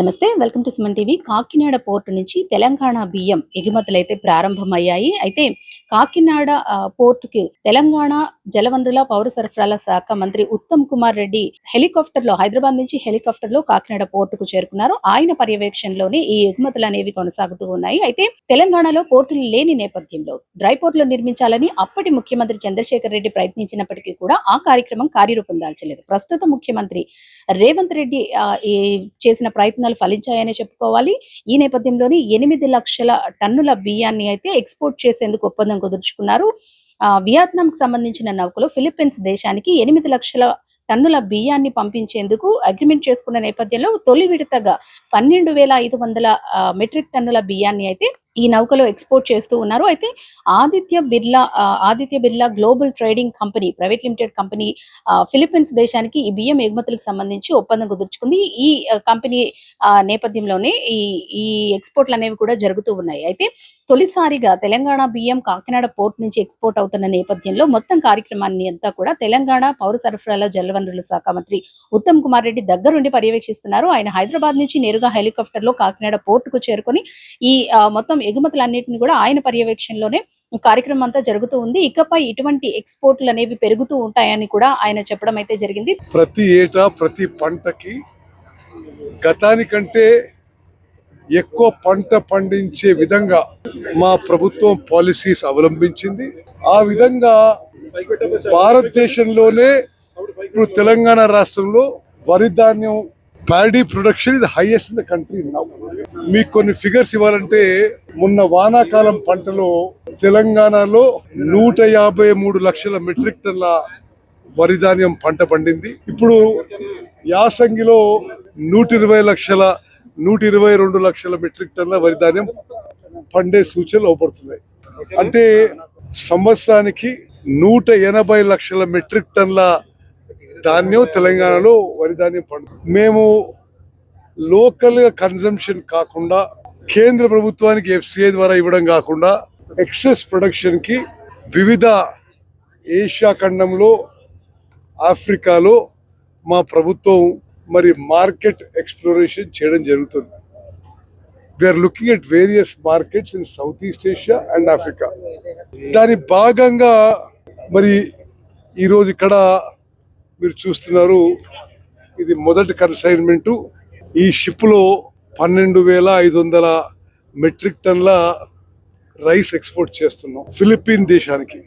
నమస్తే welcome to Suman TV. Kakinada port నుంచి తెలంగాణ బియ్యం ఎగుమతులు అయితే ప్రారంభమయ్యాయి. అయితే కాకినాడ పోర్టుకి తెలంగాణ జలవనరుల పౌర సరఫరాల శాఖ మంత్రి ఉత్తమ్ కుమార్ రెడ్డి హెలికాప్టర్లో హైదరాబాద్ నుంచి హెలికాప్టర్లో కాకినాడ పోర్టుకు చేరుకున్నారు. ఆయన పర్యవేక్షణలోనే ఈ ఎగుమతులు అనేవి కొనసాగుతూ ఉన్నాయి. అయితే తెలంగాణలో పోర్టులు లేని నేపథ్యంలో డ్రై పోర్టులు నిర్మించాలని అప్పటి ముఖ్యమంత్రి చంద్రశేఖర్ రెడ్డి ప్రయత్నించినప్పటికీ కూడా ఆ కార్యక్రమం కార్యరూపం దాల్చలేదు. ప్రస్తుత ముఖ్యమంత్రి రేవంత్ రెడ్డి చేసిన ప్రయత్నాలు ఫలించాయనే చెప్పుకోవాలి. ఈ నేపథ్యంలోనే ఎనిమిది లక్షల టన్నుల బియ్యాన్ని అయితే ఎక్స్పోర్ట్ చేసేందుకు ఒప్పందం కుదుర్చుకున్నారు. ఆ, వియత్నాంకు సంబంధించిన నౌకలు ఫిలిప్పీన్స్ దేశానికి ఎనిమిది లక్షల టన్నుల బియ్యాన్ని పంపించేందుకు అగ్రిమెంట్ చేసుకున్న నేపథ్యంలో తొలి విడతగా పన్నెండు వేల ఐదు వందల మెట్రిక్ టన్నుల బియ్యాన్ని అయితే ఈ నౌకలో ఎక్స్పోర్ట్ చేస్తూ ఉన్నారు. అయితే Aditya Birla Aditya Birla global trading company private limited company Philippines దేశానికి ఈ బియ్యం ఎగుమతులకు సంబంధించి ఒప్పందం కుదుర్చుకుంది. ఈ కంపెనీ ఆ, నేపథ్యంలోనే ఈ ఈ ఎక్స్పోర్ట్లు అనేవి కూడా జరుగుతూ ఉన్నాయి. అయితే తొలిసారిగా తెలంగాణ బియ్యం కాకినాడ పోర్ట్ నుంచి ఎక్స్పోర్ట్ అవుతున్న నేపథ్యంలో మొత్తం కార్యక్రమాన్ని అంతా కూడా తెలంగాణ పౌర సరఫరాల జలవనరుల శాఖ మంత్రి ఉత్తమ్ కుమార్ రెడ్డి దగ్గరుండి పర్యవేక్షిస్తున్నారు. ఆయన హైదరాబాద్ నుంచి నేరుగా హెలికాప్టర్లో కాకినాడ పోర్టుకు చేరుకొని ఈ మొత్తం ఎగుమతులన్నింటిని కూడా ఆయన పర్యవేక్షణలోనే కార్యక్రమం అంతా జరుగుతూ ఉంది. ఇకపై ఇటువంటి ఎక్స్పోర్ట్లు అనేవి పెరుగుతూ ఉంటాయని కూడా ఆయన చెప్పడం అయితే జరిగింది. ప్రతి ఏటా ప్రతి పంటకి గతానికంటే ఎక్కువ పంట పండించే విధంగా మా ప్రభుత్వం పాలసీస్ అవలంబించింది. ఆ విధంగా భారతదేశంలోనే ఇప్పుడు తెలంగాణ రాష్ట్రంలో వరి ధాన్యం ప్యాడీ ప్రొడక్షన్ ఇది highest in the country now మీకు కొన్ని ఫిగర్స్ ఇవ్వాలంటే మొన్న వానాకాలం పంటలో తెలంగాణలో నూట యాభై మూడు లక్షల మెట్రిక్ టన్ల వరి ధాన్యం పంట పండింది. ఇప్పుడు యాసంగిలో నూట ఇరవై లక్షల నూట ఇరవై రెండు లక్షల మెట్రిక్ టన్ల వరి ధాన్యం పండే సూచనలు అవపడుతున్నాయి. అంటే సంవత్సరానికి నూట ఎనభై లక్షల మెట్రిక్ టన్ల ధాన్యం తెలంగాణలో వరి ధాన్యం పండు. మేము లోకల్గా కన్జంప్షన్ కాకుండా కేంద్ర ప్రభుత్వానికి ఎఫ్సిఐ ద్వారా ఇవ్వడం కాకుండా ఎక్సెస్ ప్రొడక్షన్కి వివిధ ఏషియా ఖండంలో ఆఫ్రికాలో మా ప్రభుత్వం మరి మార్కెట్ ఎక్స్ప్లోరేషన్ చేయడం జరుగుతుంది. We are looking at various markets in south east Asia and Africa దాని భాగంగా మరి ఈరోజు ఇక్కడ మీరు చూస్తున్నారు ఇది మొదటి కన్సైన్మెంటు ఈ షిప్లో పన్నెండు వేల ఐదు వందల మెట్రిక్ టన్ల రైస్ ఎక్స్పోర్ట్ చేస్తున్నాం. ఫిలిప్పీన్ దేశానికి.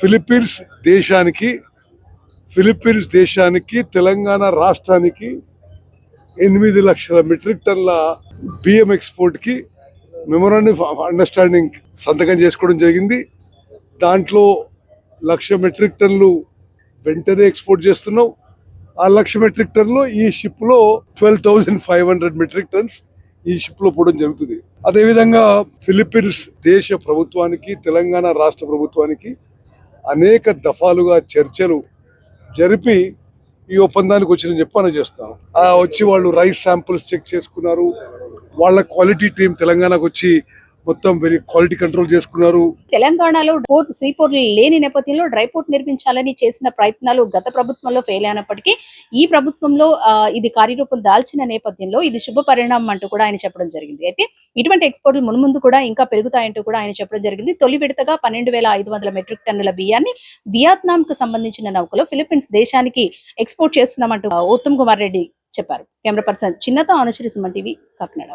ఫిలిప్పీన్స్ దేశానికి ఫిలిప్పీన్స్ దేశానికి తెలంగాణ రాష్ట్రానికి ఎనిమిది లక్షల మెట్రిక్ టన్ల బియ్యం ఎక్స్పోర్ట్కి మెమోరాండం ఆఫ్ అండర్స్టాండింగ్ సంతకం చేసుకోవడం జరిగింది. దాంట్లో లక్ష మెట్రిక్ టన్లు వెంటనే ఎక్స్పోర్ట్ చేస్తున్నావు. ఆ లక్ష మెట్రిక్ టన్నులో ఈ షిప్లో twelve thousand five hundred metric tons ఈ షిప్లో పోవడం జరుగుతుంది. అదేవిధంగా ఫిలిప్పీన్స్ దేశ ప్రభుత్వానికి తెలంగాణ రాష్ట్ర ప్రభుత్వానికి అనేక దఫాలుగా చర్చలు జరిపి ఈ ఒప్పందానికి వచ్చిన చెప్పని చేస్తాను ఆ వచ్చి వాళ్ళు రైస్ శాంపుల్స్ చెక్ చేసుకున్నారు. వాళ్ళ క్వాలిటీ టీం తెలంగాణకు వచ్చి మొత్తం వెరీ క్వాలిటీ కంట్రోల్ చేసుకున్నారు. తెలంగాణలో పోర్ట్ సీపోర్టులు లేని నేపథ్యంలో డ్రై పోర్ట్ నిర్మించాలని చేసిన ప్రయత్నాలు గత ప్రభుత్వంలో ఫెయిల్ అయినప్పటికీ ఈ ప్రభుత్వంలో ఇది కార్యరూపం దాల్చిన నేపథ్యంలో ఇది శుభ పరిణామం అంటూ కూడా ఆయన చెప్పడం జరిగింది. అయితే ఇటువంటి ఎక్స్పోర్ట్లు మున్ముందు కూడా ఇంకా పెరుగుతాయంటూ కూడా ఆయన చెప్పడం జరిగింది. తొలి విడతగా పన్నెండు వేల ఐదు వందల మెట్రిక్ టన్నుల బియ్యాన్ని వియత్నాం కు సంబంధించిన నౌకలో ఫిలిప్పీన్స్ దేశానికి ఎక్స్పోర్ట్ చేస్తున్నామంటూ ఉత్తమ్ కుమార్ రెడ్డి చెప్పారు. కెమెరా పర్సన్ చిన్నతో అనుశ్రీ సుమన్ టీవీ కాకినాడ.